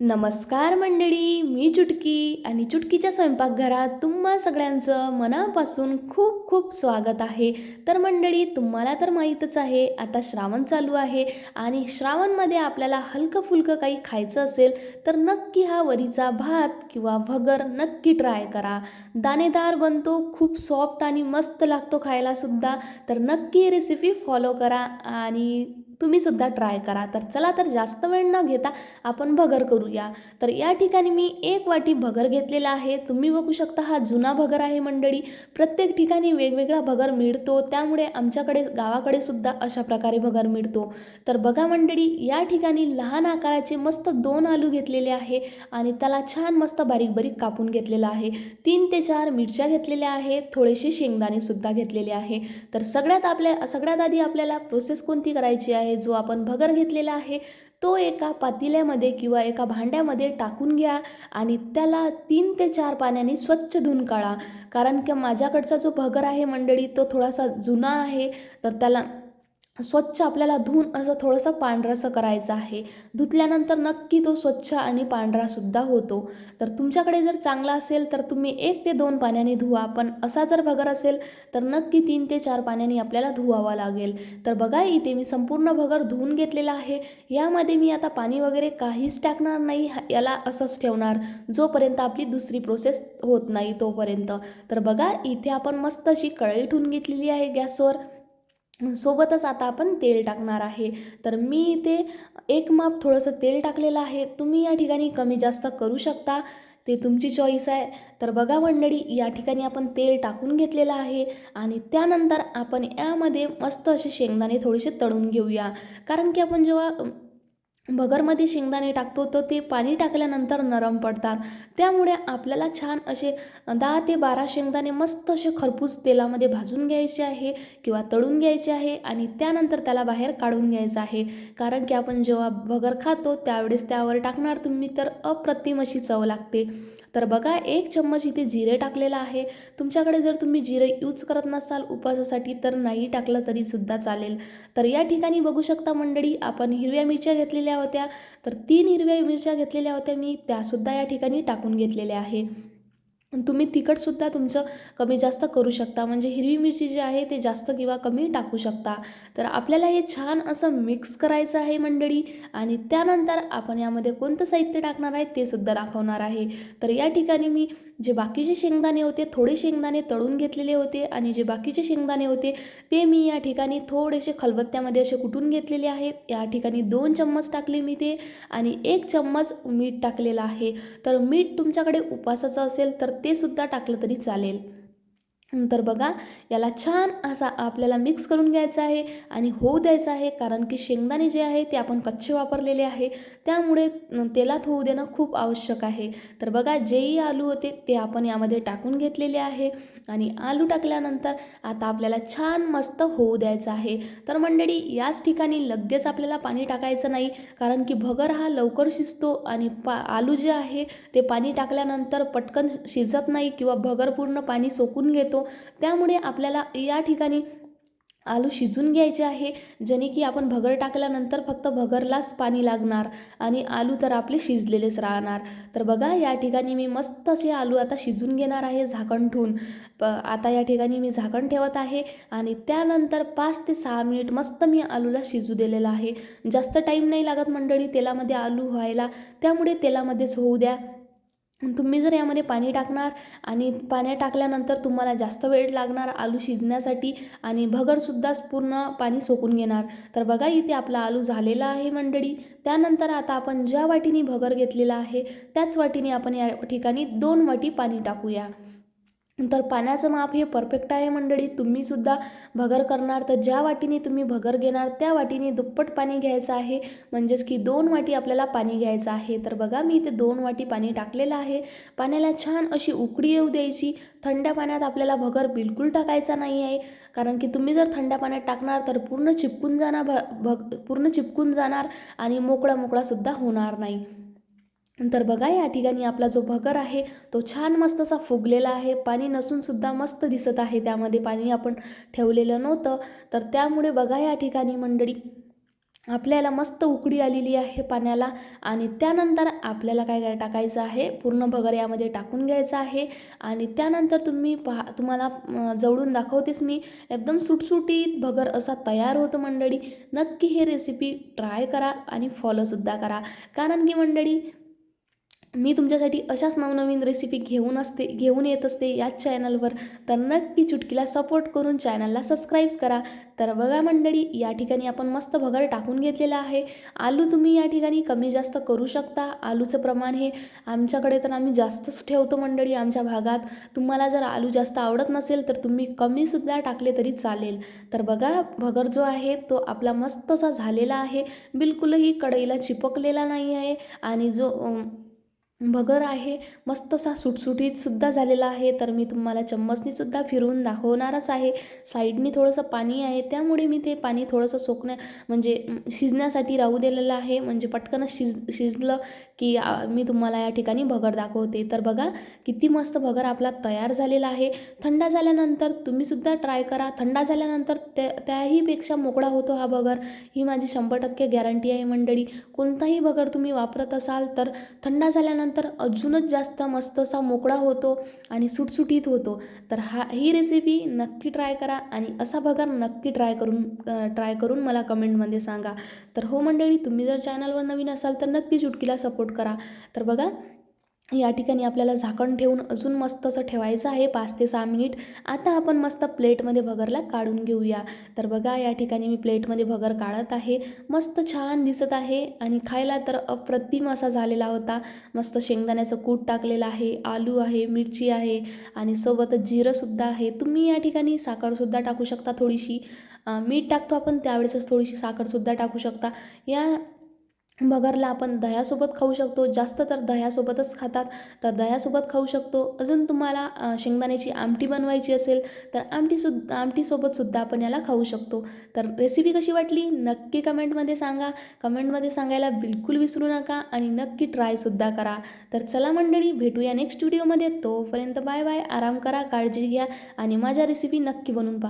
नमस्कार मंडळी मी चुटकी आणि चुटकीच्या स्वयंपाकघरात तुम्हा सगळ्यांचं मनापासून खूप खूप स्वागत आहे. तर मंडळी तुम्हाला तर माहीतच आहे आता श्रावण चालू आहे आणि श्रावणमध्ये आपल्याला हलकं फुलकं काही खायचं असेल तर नक्की हा वरीचा भात किंवा भगर नक्की ट्राय करा. दाणेदार बनतो खूप सॉफ्ट आणि मस्त लागतो खायलासुद्धा तर नक्की रेसिपी फॉलो करा आणि तुम्हीसुद्धा ट्राय करा. तर चला तर जास्त वेळ न घेता आपण भगर करूया. तर या ठिकाणी मी एक वाटी भगर घेतलेला आहे. तुम्ही बघू शकता हा जुना भगर आहे मंडळी. प्रत्येक ठिकाणी वेगवेगळा भगर मिळतो. त्यामुळे आमच्याकडे गावाकडे सुद्धा अशा प्रकारे भगर मिळतो. तर बघा मंडळी या ठिकाणी लहान आकाराचे मस्त दोन आलू घेतलेले आहे आणि त्याला छान मस्त बारीक बारीक कापून घेतलेला आहे. तीन ते चार मिरच्या घेतलेल्या आहे थोडेसे शेंगदाणे सुद्धा घेतलेले आहे. तर सगळ्यात आपल्या सगळ्यात आधी आपल्याला प्रोसेस कोणती करायची आहे? जो आपण भगर घेतलेला आहे तो एका पातेल्यामध्ये किंवा एका भांड्यामध्ये टाकून घ्या आणि त्याला तीन ते चार पाण्याने स्वच्छ धुवून काढा. कारण की माझ्याकडचा जो भगर आहे मंडळी तो थोडासा जुना आहे तर त्याला स्वच्छ आपल्याला धुवून असं थोडंसं पांढरंसं करायचं आहे. धुतल्यानंतर नक्की तो स्वच्छ आणि पांढरासुद्धा होतो. तर तुमच्याकडे जर चांगला असेल तर तुम्ही एक ते दोन पाण्याने धुवा. पण असा जर भगर असेल तर नक्की तीन ते चार पाण्याने आपल्याला धुवावा लागेल. तर बघा इथे मी संपूर्ण भगर धुवून घेतलेला आहे. यामध्ये मी आता पाणी वगैरे काहीच टाकणार नाही. याला असंच ठेवणार. जोपर्यंत आपली दुसरी प्रोसेस होत नाही तोपर्यंत. तर बघा इथे आपण मस्त अशी कळई ठेवून घेतलेली आहे गॅसवर. सोबतच आता आपण तेल टाकणार आहे. तर मी इथे एक माप थोडंसं तेल टाकलेलं आहे. तुम्ही या ठिकाणी कमी जास्त करू शकता. ते तुमची चॉईस आहे. तर बघा मंडळी या ठिकाणी आपण तेल टाकून घेतलेलं आहे आणि त्यानंतर आपण यामध्ये मस्त असे शेंगदाणे थोडेसे तळून घेऊया. कारण की आपण जेव्हा भगरमध्ये शेंगदाणे टाकतो तर ते पाणी टाकल्यानंतर नरम पडतात. त्यामुळे आपल्याला छान असे दहा ते बारा शेंगदाणे मस्त असे खरपूस तेलामध्ये भाजून घ्यायचे आहे किंवा तळून घ्यायचे आहे आणि त्यानंतर त्याला बाहेर काढून घ्यायचं आहे. कारण की आपण जेव्हा भगर खातो त्यावेळेस त्यावर टाकणार तुम्ही तर अप्रतिम अशी चव लागते. तर बघा एक चम्मच इथे जिरे टाकलेलं आहे. तुमच्याकडे जर तुम्ही जिरे यूज करत नसाल उपवासासाठी तर नाही टाकलं तरीसुद्धा चालेल. तर या ठिकाणी बघू शकता मंडळी आपण हिरव्या मिरच्या घेतलेल्या होत्या. तर तीन हिरव्या मिरच्या घेतलेल्या होत्या मी त्यासुद्धा या ठिकाणी टाकून घेतलेल्या आहे. तुम्ही तिखटसुद्धा तुमचं कमी जास्त करू शकता. म्हणजे हिरवी मिरची जी आहे ते जास्त किंवा कमी टाकू शकता. तर आपल्याला हे छान असं मिक्स करायचं आहे मंडळी. आणि त्यानंतर आपण यामध्ये कोणतं साहित्य टाकणार आहे ते सुद्धा दाखवणार आहे. तर या ठिकाणी मी जे बाकीचे शेंगदाणे होते थोडे शेंगदाणे तळून घेतलेले होते आणि जे बाकीचे शेंगदाणे होते ते मी या ठिकाणी थोडेसे खलबत्त्यामध्ये असे कुटून घेतलेले आहेत. या ठिकाणी दोन चम्मच टाकले मी ते आणि एक चम्मच मीठ टाकलेलं आहे. तर मीठ तुमच्याकडे उपासाचं असेल तर ते सुद्धा टाकलं तरी चालेल. तर बघा याला छान असा आपल्याला मिक्स करून घ्यायचा आहे आणि होऊ द्यायचं आहे कारण की शेंगदाणे जे आहे ते आपण कच्चे वापरलेले आहे. त्यामुळे तेलात होऊ देणं खूप आवश्यक आहे. तर बघा जेही आलू होते ते आपण यामध्ये टाकून घेतलेले आहे आणि आलू टाकल्यानंतर आता आपल्याला छान मस्त होऊ द्यायचं आहे. तर मंडळी याच ठिकाणी लगेच आपल्याला पाणी टाकायचं नाही कारण की भगर हा लवकर शिजतो आणि पा आलू जे आहे ते पाणी टाकल्यानंतर पटकन शिजत नाही किंवा भगर पूर्ण पाणी सोकून घेतो. त्यामुळे आपल्याला या ठिकाणी आलू शिजून घ्यायचे आहे जेणे की आपण भगर टाकल्यानंतर फक्त भगरलाच पाणी लागणार आणि आलू तर आपले शिजलेलेच राहणार. तर बघा या ठिकाणी मी मस्त असे आलू आता शिजून घेणार आहे झाकण ठेवून प आता या ठिकाणी मी झाकण ठेवत आहे आणि त्यानंतर पाच ते सहा मिनिट मस्त मी आलूला शिजू दिलेलं आहे. जास्त टाईम नाही लागत मंडळी तेलामध्ये आलू व्हायला. त्यामुळे तेलामध्येच होऊ द्या. तुम्ही जर यामध्ये पाणी टाकणार आणि पाण्या टाकल्यानंतर तुम्हाला जास्त वेळ लागणार आलू शिजण्यासाठी आणि भगरसुद्धाच पूर्ण पाणी सोकून घेणार. तर बघा इथे आपला आलू झालेला आहे मंडळी. त्यानंतर आता आपण ज्या वाटीने भगर घेतलेला आहे त्याच वाटीने आपण या ठिकाणी दोन वाटी पाणी टाकूया. तर पाण्याचं माप हे परफेक्ट आहे मंडळी. तुम्हीसुद्धा भगर करणार तर ज्या वाटीने तुम्ही भगर घेणार त्या वाटीने दुप्पट पाणी घ्यायचं आहे. म्हणजेच की दोन वाटी आपल्याला पाणी घ्यायचं आहे. तर बघा मी इथे दोन वाटी पाणी टाकलेलं आहे. पाण्याला छान अशी उकडी येऊ द्यायची. थंड पाण्यात आपल्याला भगर बिलकुल टाकायचा नाही आहे. कारण की तुम्ही जर थंड पाण्यात टाकणार तर पूर्ण चिपकून जाणार भ भग पूर्ण चिपकून जाणार आणि मोकळा मोकळासुद्धा होणार नाही. तर बघा या ठिकाणी आपला जो भगर आहे तो छान मस्त असा फुगलेला आहे. पाणी नसूनसुद्धा मस्त दिसत आहे. त्यामध्ये पाणी आपण ठेवलेलं नव्हतं. तर त्यामुळे बघा या ठिकाणी मंडळी आपल्याला मस्त उकडी आलेली आहे पाण्याला आणि त्यानंतर आपल्याला काय काय टाकायचं आहे? पूर्ण भगर यामध्ये टाकून घ्यायचं आहे आणि त्यानंतर तुम्ही पहा तुम्हाला जवळून दाखवतेच मी एकदम सुटसुटीत भगर असा तयार होतो मंडळी. नक्की हे रेसिपी ट्राय करा आणि फॉलोसुद्धा करा. कारण की मंडळी मी तुमच्यासाठी अशाच नवनवीन रेसिपी घेऊन असते घेऊन येत असते याच चॅनलवर तर नक्की चुटकीला सपोर्ट करून चॅनलला सबस्क्राईब करा. तर बघा मंडळी या ठिकाणी आपण मस्त भगर टाकून घेतलेला आहे. आलू तुम्ही या ठिकाणी कमी जास्त करू शकता. आलूचं प्रमाण हे आमच्याकडे तर आम्ही जास्तच ठेवतो मंडळी आमच्या भागात. तुम्हाला जर आलू जास्त आवडत नसेल तर तुम्ही कमीसुद्धा टाकले तरी चालेल. तर बघा भगर जो आहे तो आपला मस्त असा झालेला आहे. बिलकुलही कढईला चिपकलेला नाही आहे. आणि जो भगर आहे. मस्त असा सुटसुटीतसुद्धा झालेला आहे. तर मी तुम्हाला चम्मचनीसुद्धा फिरवून दाखवणारच आहे. साईडनी थोडंसं पाणी आहे. त्यामुळे मी ते पाणी थोडंसं सोकण्या म्हणजे शिजण्यासाठी राहू दिलेलं आहे. म्हणजे पटकनच शिज शिजलं की मी तुम्हाला या ठिकाणी भगर दाखवते. तर बघा किती मस्त भगर आपला तयार झालेला आहे. थंड झाल्यानंतर तुम्हीसुद्धा ट्राय करा. थंड झाल्यानंतर त्या त्याहीपेक्षा मोकळा होतो हा भगर ही माझी शंभर टक्के गॅरंटी आहे मंडळी. कोणताही भगर तुम्ही वापरत असाल तर थंड झाल्यानंतर अजूनच जास्त मस्त असा मोकळा होतो आणि सुटसुटीत होतो. तर हा ही रेसिपी नक्की ट्राय करा आणि असा भगर नक्की ट्राय करून ट्राय करून मला कमेंटमध्ये सांगा. तर हो मंडळी तुम्ही जर चॅनलवर नवीन असाल तर नक्की चुटकीला सपोर्ट करा. तर बघा या ठिकाणी आपल्याला झाकण ठेवून अजून मस्त असं ठेवायचं आहे. पाच ते सहा मिनिट. आता आपण मस्त प्लेटमध्ये भगरला काढून घेऊया. तर बघा या ठिकाणी मी प्लेटमध्ये भगर काढत आहे. मस्त छान दिसत आहे आणि खायला तर अप्रतिम असा झालेला होता. मस्त शेंगदाण्याचं कूट टाकलेलं आहे आलू आहे मिरची आहे आणि सोबतच जिरंसुद्धा आहे. तुम्ही या ठिकाणी साखरसुद्धा टाकू शकता थोडीशी. मीठ टाकतो आपण त्यावेळेसच थोडीशी साखरसुद्धा टाकू शकता. या बगरला आपण दह्यासोबत खाऊ शकतो. जास्त तर दह्यासोबतच खातात. तर दह्यासोबत खाऊ शकतो. अजून तुम्हाला शेंगदाण्याची आमटी बनवायची असेल तर आमटीसुद्धा आमटीसोबतसुद्धा आपण याला खाऊ शकतो. तर रेसिपी कशी वाटली? नक्की कमेंटमध्ये सांगा. कमेंटमध्ये सांगायला बिलकुल विसरू नका आणि नक्की ट्रायसुद्धा करा. तर चला मंडळी भेटूया नेक्स्ट व्हिडिओमध्ये तोपर्यंत बाय बाय आराम करा काळजी घ्या आणि माझ्या रेसिपी नक्की बनवून पहा.